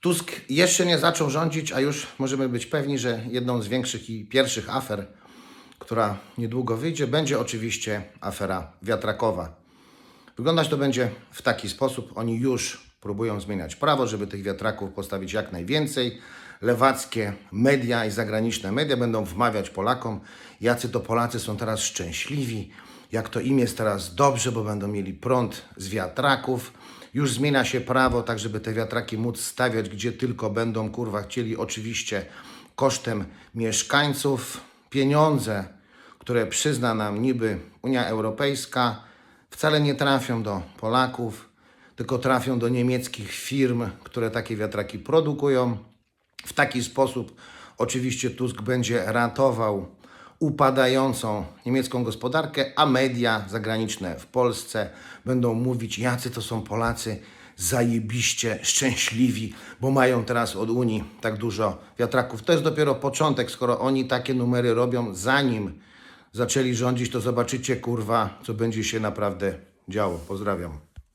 Tusk jeszcze nie zaczął rządzić, a już możemy być pewni, że jedną z większych i pierwszych afer, która niedługo wyjdzie, będzie oczywiście afera wiatrakowa. Wyglądać to będzie w taki sposób. Oni już próbują zmieniać prawo, żeby tych wiatraków postawić jak najwięcej. Lewackie media i zagraniczne media będą wmawiać Polakom, jacy to Polacy są teraz szczęśliwi, jak to im jest teraz dobrze, bo będą mieli prąd z wiatraków. Już zmienia się prawo, tak żeby te wiatraki móc stawiać, gdzie tylko będą kurwa chcieli, oczywiście kosztem mieszkańców. Pieniądze, które przyzna nam niby Unia Europejska, wcale nie trafią do Polaków, tylko trafią do niemieckich firm, które takie wiatraki produkują. W taki sposób oczywiście Tusk będzie ratował upadającą niemiecką gospodarkę, a media zagraniczne w Polsce będą mówić, jacy to są Polacy zajebiście szczęśliwi, bo mają teraz od Unii tak dużo wiatraków. To jest dopiero początek, skoro oni takie numery robią, zanim zaczęli rządzić, to zobaczycie, kurwa, co będzie się naprawdę działo. Pozdrawiam.